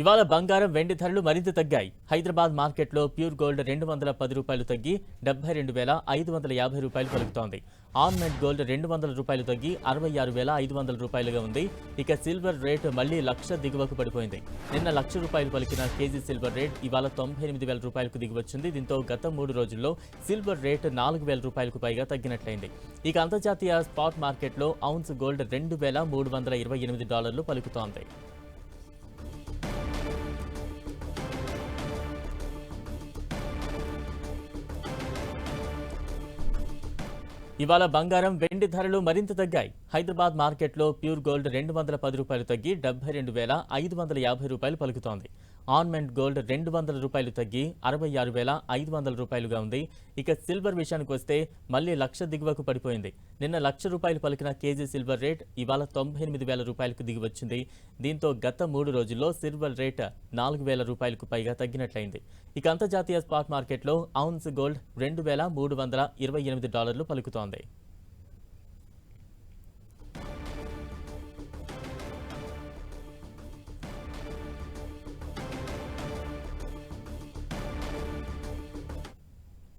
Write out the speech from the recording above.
ఇవాళ బంగారం వెండి ధరలు మరింత తగ్గాయి. హైదరాబాద్ మార్కెట్లో ప్యూర్ గోల్డ్ రెండు వందల పది రూపాయలు తగ్గి డెబ్బై రెండు వేల ఐదు వందల యాభై రూపాయలు పలుకుతోంది. ఆర్నమెంట్ గోల్డ్ రెండు వందల రూపాయలు తగ్గి అరవై ఆరు వేల ఐదు వందల రూపాయలుగా ఉంది. ఇక సిల్వర్ రేట్ మళ్ళీ లక్ష దిగువకు పడిపోయింది. నిన్న లక్ష రూపాయలు పలికిన కేజీ సిల్వర్ రేట్ ఇవాళ తొంభై ఎనిమిది వేల రూపాయలకు దిగివచ్చింది. దీంతో గత మూడు రోజుల్లో సిల్వర్ రేట్ నాలుగు వేల రూపాయలకు పైగా తగ్గినట్లయింది. ఇక అంతర్జాతీయ స్పాట్ మార్కెట్లో ఔన్స్ గోల్డ్ రెండు వేల మూడు వందల ఇరవై ఎనిమిది డాలర్లు పలుకుతోంది. ఇవాళ బంగారం వెండి ధరలు మరింత తగ్గాయి. హైదరాబాద్ మార్కెట్లో ప్యూర్ గోల్డ్ రెండు వందల పది రూపాయలు తగ్గి డెబ్బై రెండు వేల ఐదు వందల యాభై రూపాయలు పలుకుతోంది. ఆన్మెంట్ గోల్డ్ రెండు వందల రూపాయలు తగ్గి అరవై ఆరు వేల ఐదు వందల రూపాయలుగా ఉంది. ఇక సిల్వర్ విషయానికి వస్తే మళ్ళీ లక్ష దిగువకు పడిపోయింది. నిన్న లక్ష రూపాయలు పలికిన కేజీ సిల్వర్ రేట్ ఇవాళ తొంభై ఎనిమిది వేల రూపాయలకు దిగి వచ్చింది. దీంతో గత మూడు రోజుల్లో సిల్వర్ రేట్ నాలుగు వేల రూపాయలకు పైగా తగ్గినట్లయింది. ఇక అంతర్జాతీయ స్పాట్ మార్కెట్లో ఔన్స్ గోల్డ్ రెండు వేల మూడు వందల ఇరవై ఎనిమిది డాలర్లు పలుకుతోంది.